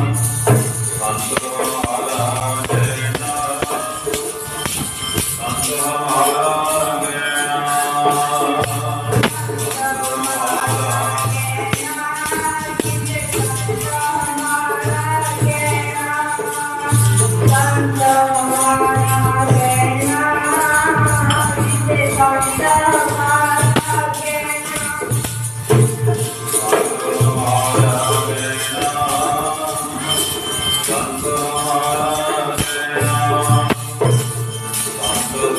Thank you.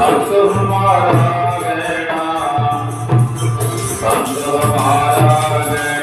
ਸੰਤ ਹਮਾਰਾ ਦੇਣਾ ਸੰਤ ਹਮਾਰਾ